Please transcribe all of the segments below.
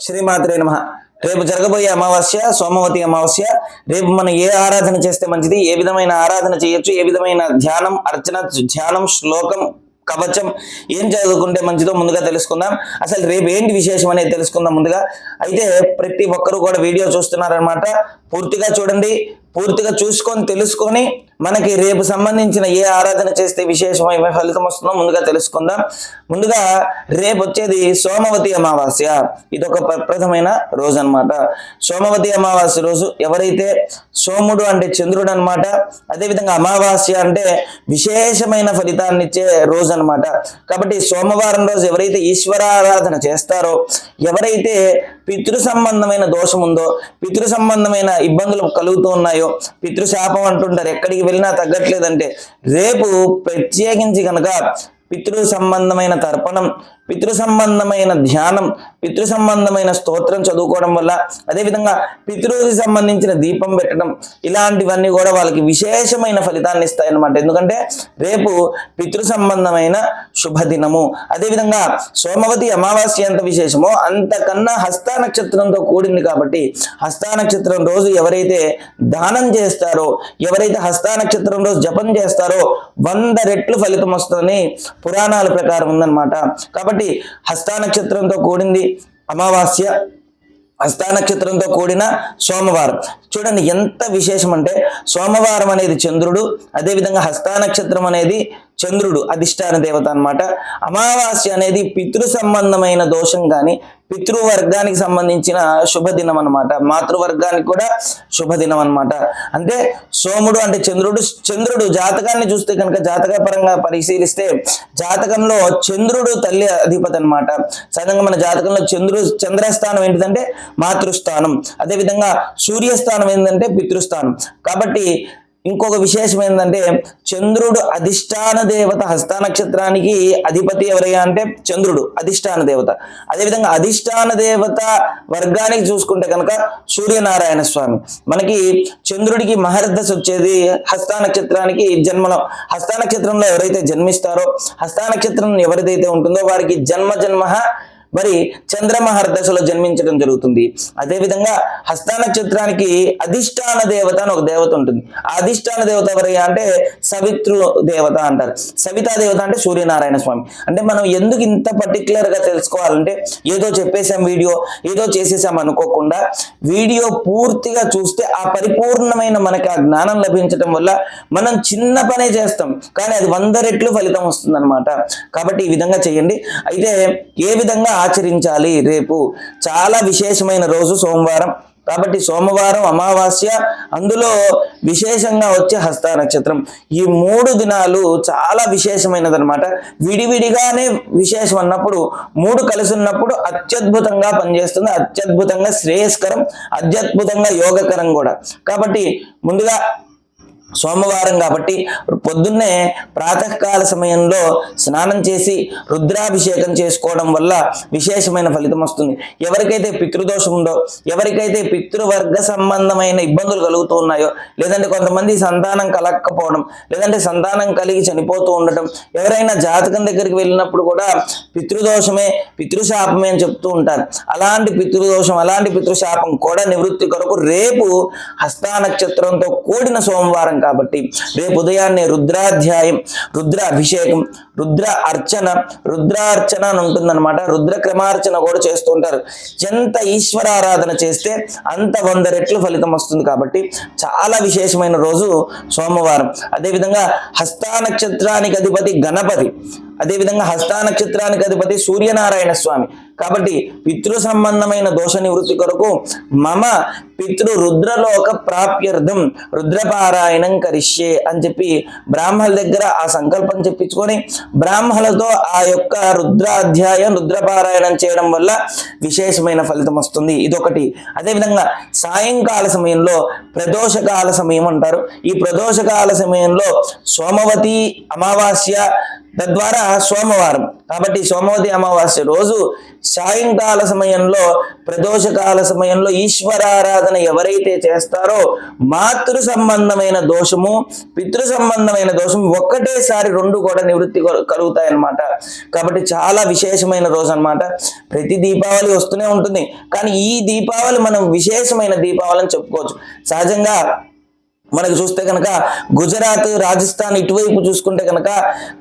శ్రీమాత్రే నమ. రేపు జరగబోయే అమావాస్య సోమవతి అమావాస్య రేపు మనం ఏ ఆరాధన చేస్తే మంచిది? ఏ విధమైన ఆరాధన చేయొచ్చు? ఏ విధమైన ధ్యానం అర్చన ధ్యానం శ్లోకం కవచం ఏం చదువుకుంటే మంచిదో ముందుగా తెలుసుకుందాం. అసలు రేపు ఏంటి విశేషం అనేది తెలుసుకుందాం ముందుగా. అయితే ప్రతి ఒక్కరూ కూడా వీడియో చూస్తున్నారనమాట పూర్తిగా చూడండి. పూర్తిగా చూసుకొని తెలుసుకొని మనకి రేపు సంబంధించిన ఏ ఆరాధన చేస్తే విశేషమైన ఫలితం వస్తుందో ముందుగా తెలుసుకుందాం. ముందుగా రేపు వచ్చేది సోమవతి అమావాస్య. ఇదొక ప్రప్రథమైన రోజు అన్నమాట సోమవతి అమావాస్య రోజు ఎవరైతే సోముడు అంటే చంద్రుడు అనమాట అదేవిధంగా అమావాస్య అంటే విశేషమైన ఫలితాన్ని ఇచ్చే రోజు అనమాట కాబట్టి సోమవారం రోజు ఎవరైతే ఈశ్వరారాధన చేస్తారో ఎవరైతే పితృ సంబంధమైన దోషం ఉందో పితృ సంబంధమైన ఇబ్బందులు కలుగుతూ ఉన్నాయో పితృశాపం అంటుంటారు. ఎక్కడికి వెళ్ళినా తగ్గట్లేదంటే రేపు ప్రత్యేకించి కనుక పితృ సంబంధమైన తర్పణం పితృ సంబంధమైన ధ్యానం పితృ సంబంధమైన స్తోత్రం చదువుకోవడం వల్ల అదేవిధంగా పితృకి సంబంధించిన దీపం పెట్టడం ఇలాంటివన్నీ కూడా వాళ్ళకి విశేషమైన ఫలితాన్ని ఇస్తాయి అన్నమాట ఎందుకంటే రేపు పితృ సంబంధమైన శుభదినము. అదేవిధంగా సోమవతి అమావాస్య ఎంత విశేషమో అంతకన్నా హస్త నక్షత్రంతో కూడింది కాబట్టి హస్త నక్షత్రం రోజు ఎవరైతే దానం చేస్తారో ఎవరైతే హస్త నక్షత్రం రోజు జపం చేస్తారో వంద రెట్లు ఫలితం వస్తుందని పురాణాల ప్రకారం ఉందన్నమాట. కాబట్టి హస్త నక్షత్రంతో కూడింది అమావాస్య హస్త నక్షత్రంతో కూడిన సోమవారం. చూడండి ఎంత విశేషం అంటే సోమవారం అనేది చంద్రుడు అదేవిధంగా హస్త నక్షత్రం అనేది చంద్రుడు అధిష్టాన దేవత అనమాట అమావాస్య అనేది పితృ సంబంధమైన దోషం కానీ పితృవర్గానికి సంబంధించిన శుభదినం అన్నమాట. మాతృవర్గానికి కూడా శుభదినం అన్నమాట. అంటే సోముడు అంటే చంద్రుడు చంద్రుడు జాతకాన్ని చూస్తే కనుక జాతక పరంగా పరిశీలిస్తే జాతకంలో చంద్రుడు తల్లి అధిపతి అనమాట సాధారణంగా మన జాతకంలో చంద్రుడు చంద్రస్థానం ఏంటిదంటే మాతృస్థానం. అదేవిధంగా సూర్యస్థానం ఏంటంటే పితృస్థానం. కాబట్టి ఇంకొక విశేషం ఏంటంటే చంద్రుడు అధిష్టాన దేవత హస్త నక్షత్రానికి అధిపతి ఎవరయ్యా అంటే చంద్రుడు అధిష్టాన దేవత. అదేవిధంగా అధిష్టాన దేవత వర్గానికి చూసుకుంటే కనుక సూర్యనారాయణ స్వామి. మనకి చంద్రుడికి మహర్దశ వచ్చేది హస్త నక్షత్రానికి జన్మలో. హస్త నక్షత్రంలో ఎవరైతే జన్మిస్తారో హస్త నక్షత్రం ఎవరిదైతే ఉంటుందో వారికి జన్మ జన్మ మరి చంద్రమహర్ దశలో జన్మించడం జరుగుతుంది. అదేవిధంగా హస్త నక్షత్రానికి అధిష్టాన దేవత అని ఒక దేవత ఉంటుంది. ఆ అధిష్టాన దేవత ఎవరయ్యా అంటే సవితృ దేవత అంటారు. సవితా దేవత అంటే సూర్యనారాయణ స్వామి. అంటే మనం ఎందుకు ఇంత పర్టికులర్గా తెలుసుకోవాలంటే ఏదో చెప్పేసాం వీడియో ఏదో చేసేసాం అనుకోకుండా వీడియో పూర్తిగా చూస్తే ఆ పరిపూర్ణమైన మనకి ఆ జ్ఞానం లభించడం వల్ల మనం చిన్న పనే చేస్తాం. కానీ అది వంద రెట్లు ఫలితం వస్తుంది కాబట్టి ఈ విధంగా చేయండి. అయితే ఏ విధంగా ఆచరించాలి. రేపు చాలా విశేషమైన రోజు సోమవారం. కాబట్టి సోమవారం అమావాస్య అందులో విశేషంగా వచ్చే హస్త నక్షత్రం. ఈ మూడు దినాలు చాలా విశేషమైనదనమాట విడివిడిగానే విశేషం అన్నప్పుడు మూడు కలిసి ఉన్నప్పుడు అత్యద్భుతంగా పనిచేస్తుంది. అత్యద్భుతంగా శ్రేయస్కరం అత్యద్భుతంగా యోగకరం కూడా. కాబట్టి ముందుగా సోమవారం కాబట్టి పొద్దున్నే ప్రాతకాల సమయంలో స్నానం చేసి రుద్రాభిషేకం చేసుకోవడం వల్ల విశేషమైన ఫలితం వస్తుంది. ఎవరికైతే పితృదోషం ఉందో ఎవరికైతే పితృవర్గ సంబంధమైన ఇబ్బందులు కలుగుతూ ఉన్నాయో లేదంటే కొంతమంది సంతానం కలగకపోవడం లేదంటే సంతానం కలిగి చనిపోతూ ఉండటం ఎవరైనా జాతకం దగ్గరికి వెళ్ళినప్పుడు కూడా పితృదోషమే పితృశాపమే అని చెప్తూ ఉంటారు. అలాంటి పితృదోషం అలాంటి పితృశాపం కూడా నివృత్తి కొరకు రేపు హస్తా నక్షత్రంతో కూడిన సోమవారం కాబట్టి రేపు ఉదయాన్నే రుద్రాధ్యాయం రుద్ర అభిషేకం రుద్ర అర్చన రుద్రార్చన అని ఉంటుందన్నమాట. రుద్ర క్రమార్చన కూడా చేస్తూ ఉంటారు. ఎంత ఈశ్వరారాధన చేస్తే అంత వంద రెట్లు ఫలితం వస్తుంది కాబట్టి చాలా విశేషమైన రోజు సోమవారం. అదేవిధంగా హస్తా నక్షత్రానికి అధిపతి గణపతి. అదేవిధంగా హస్తా నక్షత్రానికి అధిపతి సూర్యనారాయణ స్వామి. కాబట్టి పితృ సంబంధమైన దోష నివృత్తి కొరకు మమ పితృ రుద్రలోక ప్రాప్యర్థం రుద్రపారాయణం కరిష్యే అని చెప్పి బ్రాహ్మణుల దగ్గర ఆ సంకల్పం చెప్పించుకొని బ్రాహ్మణులతో ఆ యొక్క రుద్రాధ్యాయం రుద్రపారాయణం చేయడం వల్ల విశేషమైన ఫలితం వస్తుంది. ఇదొకటి. అదేవిధంగా సాయంకాల సమయంలో ప్రదోషకాల సమయం అంటారు. ఈ ప్రదోషకాల సమయంలో సోమవతి అమావాస్య తద్వారా సోమవారం కాబట్టి సోమవతి అమావాస్య రోజు సాయంకాల సమయంలో ప్రదోషకాల సమయంలో ఈశ్వరారాధన ఎవరైతే చేస్తారో మాతృ సంబంధమైన దోషము పితృ సంబంధమైన దోషం ఒక్కటేసారి రెండు కూడా నివృత్తి కలుగుతాయి అన్నమాట కాబట్టి చాలా విశేషమైన రోజు అనమాట ప్రతి దీపావళి వస్తూనే ఉంటుంది. కానీ ఈ దీపావళి మనం విశేషమైన దీపావళి అని చెప్పుకోవచ్చు. సహజంగా మనకు చూస్తే కనుక గుజరాత్ రాజస్థాన్ ఇటువైపు చూసుకుంటే కనుక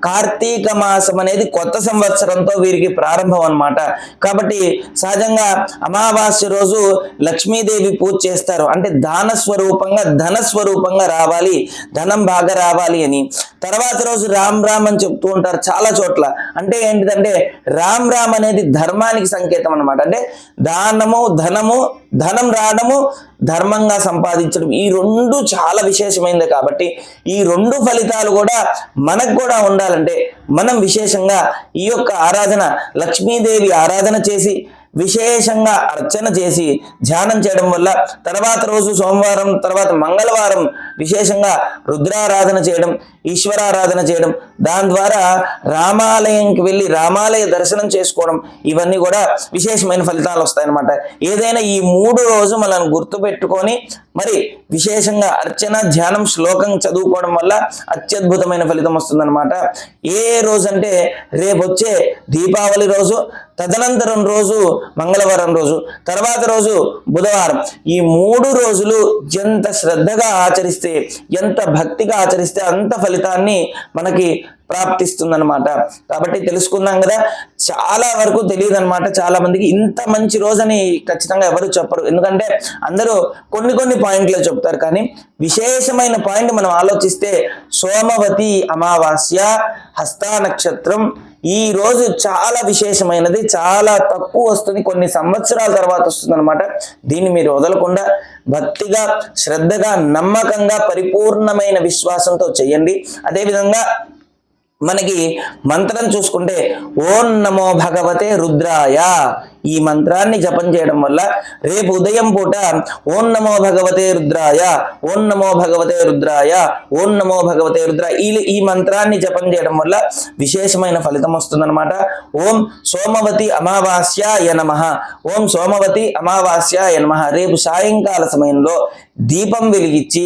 కార్తీక మాసం అనేది కొత్త సంవత్సరంతో వీరికి ప్రారంభం అనమాట కాబట్టి సహజంగా అమావాస్య రోజు లక్ష్మీదేవి పూజ చేస్తారు. అంటే దాన స్వరూపంగా ధన స్వరూపంగా రావాలి ధనం బాగా రావాలి అని. తర్వాత రోజు రామ్ రామ్ అని చెప్తూ ఉంటారు చాలా చోట్ల. అంటే ఏంటిదంటే రామ్ రామ్ అనేది ధర్మానికి సంకేతం అనమాట అంటే దానము ధనము ధనం రావడము ధర్మంగా సంపాదించడం ఈ రెండు చాలా విశేషమైనది కాబట్టి ఈ రెండు ఫలితాలు కూడా మనకు కూడా ఉండాలంటే మనం విశేషంగా ఈ యొక్క ఆరాధన లక్ష్మీదేవి ఆరాధన చేసి విశేషంగా అర్చన చేసి ధ్యానం చేయడం వల్ల తర్వాత రోజు సోమవారం తర్వాత మంగళవారం విశేషంగా రుద్రారాధన చేయడం ఈశ్వరారాధన చేయడం దాని ద్వారా రామాలయంకి వెళ్ళి రామాలయ దర్శనం చేసుకోవడం ఇవన్నీ కూడా విశేషమైన ఫలితాలు వస్తాయన్నమాట. ఏదైనా ఈ మూడు రోజు మనం గుర్తుపెట్టుకొని మరి విశేషంగా అర్చన ధ్యానం శ్లోకం చదువుకోవడం వల్ల అత్యద్భుతమైన ఫలితం వస్తుందన్నమాట. ఏ రోజు అంటే రేపు వచ్చే దీపావళి రోజు తదనంతరం రోజు మంగళవారం రోజు తర్వాత రోజు బుధవారం ఈ మూడు రోజులు ఎంత శ్రద్ధగా ఆచరిస్తే ఎంత భక్తిగా ఆచరిస్తే అంత ఫలితాన్ని మనకి ప్రాప్తిస్తుందనమాట కాబట్టి తెలుసుకుందాం కదా చాలా వరకు తెలియదు అనమాట చాలా మందికి. ఇంత మంచి రోజని ఖచ్చితంగా ఎవరు చెప్పరు. ఎందుకంటే అందరూ కొన్ని కొన్ని పాయింట్లు చెప్తారు. కానీ విశేషమైన పాయింట్ మనం ఆలోచిస్తే సోమవతి అమావాస్య హస్తా నక్షత్రం ఈ రోజు చాలా విశేషమైనది చాలా తక్కువ వస్తుంది. కొన్ని సంవత్సరాల తర్వాత వస్తుంది అనమాట దీన్ని మీరు వదలకుండా భక్తిగా శ్రద్ధగా నమ్మకంగా పరిపూర్ణమైన విశ్వాసంతో చేయండి. అదేవిధంగా మనకి మంత్రం చూసుకుంటే ఓం నమో భగవతే రుద్రాయ. ఈ మంత్రాన్ని జపం చేయడం వల్ల రేపు ఉదయం పూట ఓం నమో భగవతే రుద్రాయ ఓం నమో భగవతే రుద్రాయ ఓం నమో భగవతే రుద్ర ఈ ఈ మంత్రాన్ని జపం చేయడం వల్ల విశేషమైన ఫలితం వస్తుందన్నమాట. ఓం సోమవతి అమావాస్యాయ నమ. ఓం సోమవతి అమావాస్యాయ నమ. రేపు సాయంకాల సమయంలో దీపం వెలిగించి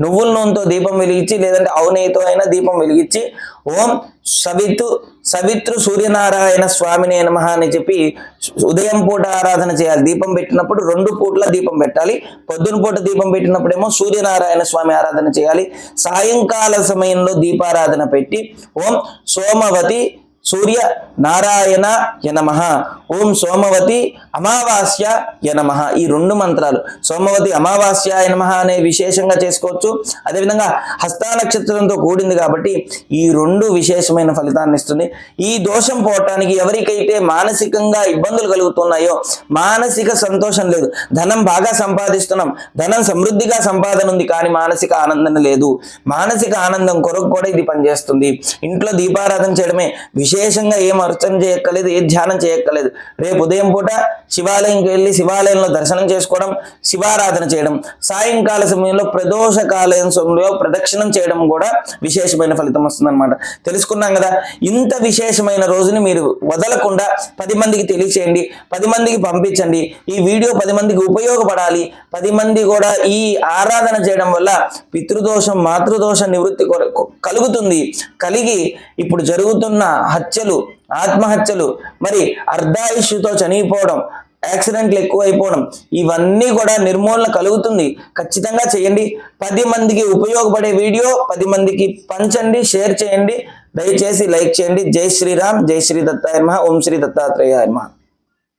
నువ్వుల నూనెతో దీపం వెలిగించి లేదంటే అవునేయితో అయినా దీపం వెలిగించి ఓం సవితు సవిత్రు సూర్యనారాయణ స్వామిని నమ అని చెప్పి ఉదయం పూట ఆరాధన చేయాలి. దీపం పెట్టినప్పుడు రెండు పూట్ల దీపం పెట్టాలి. పొద్దున పూట దీపం పెట్టినప్పుడేమో సూర్యనారాయణ స్వామి ఆరాధన చేయాలి. సాయంకాల సమయంలో దీపారాధన పెట్టి ఓం సోమవతి సూర్య నారాయణ యనమ. ఓం సోమవతి అమావాస్య యనమ. ఈ రెండు మంత్రాలు. సోమవతి అమావాస్య యనమ అనే విశేషంగా చేసుకోవచ్చు. అదేవిధంగా హస్తా నక్షత్రంతో కూడింది కాబట్టి ఈ రెండు విశేషమైన ఫలితాన్ని ఇస్తుంది. ఈ దోషం పోవటానికి ఎవరికైతే మానసికంగా ఇబ్బందులు కలుగుతున్నాయో మానసిక సంతోషం లేదు. ధనం బాగా సంపాదిస్తున్నాం. ధనం సమృద్ధిగా సంపాదన ఉంది కానీ మానసిక ఆనందం లేదు. మానసిక ఆనందం కొరకు కూడా ఇది పనిచేస్తుంది. ఇంట్లో దీపారాధన చేయడమే. విశేషంగా ఏమరు అర్చన చేయక్కలేదు ఏ ధ్యానం చేయక్కర్లేదు. రేపు ఉదయం పూట శివాలయంకి వెళ్ళి శివాలయంలో దర్శనం చేసుకోవడం శివారాధన చేయడం సాయంకాల సమయంలో ప్రదోష కాలయం సమయంలో ప్రదక్షిణం చేయడం కూడా విశేషమైన ఫలితం వస్తుందన్నమాట. తెలుసుకున్నాం కదా ఇంత విశేషమైన రోజుని మీరు వదలకుండా పది మందికి తెలియచేయండి పది మందికి పంపించండి ఈ వీడియో పది మందికి ఉపయోగపడాలి పది మంది కూడా ఈ ఆరాధన చేయడం వల్ల పితృదోషం మాతృదోష నివృత్తి కలుగుతుంది. కలిగి ఇప్పుడు జరుగుతున్న హత్యలు ఆత్మహత్యలు. మరి అర్ధాయుష్యుతో చనిపోవడం యాక్సిడెంట్లు ఎక్కువైపోవడం ఇవన్నీ కూడా నిర్మూలన కలుగుతుంది. ఖచ్చితంగా చేయండి. పది మందికి ఉపయోగపడే వీడియో పది మందికి పంచండి షేర్ చేయండి. దయచేసి లైక్ చేయండి. జై శ్రీరామ్ జై శ్రీ దత్తాయర్మ ఓం శ్రీ దత్తాత్రేయాయ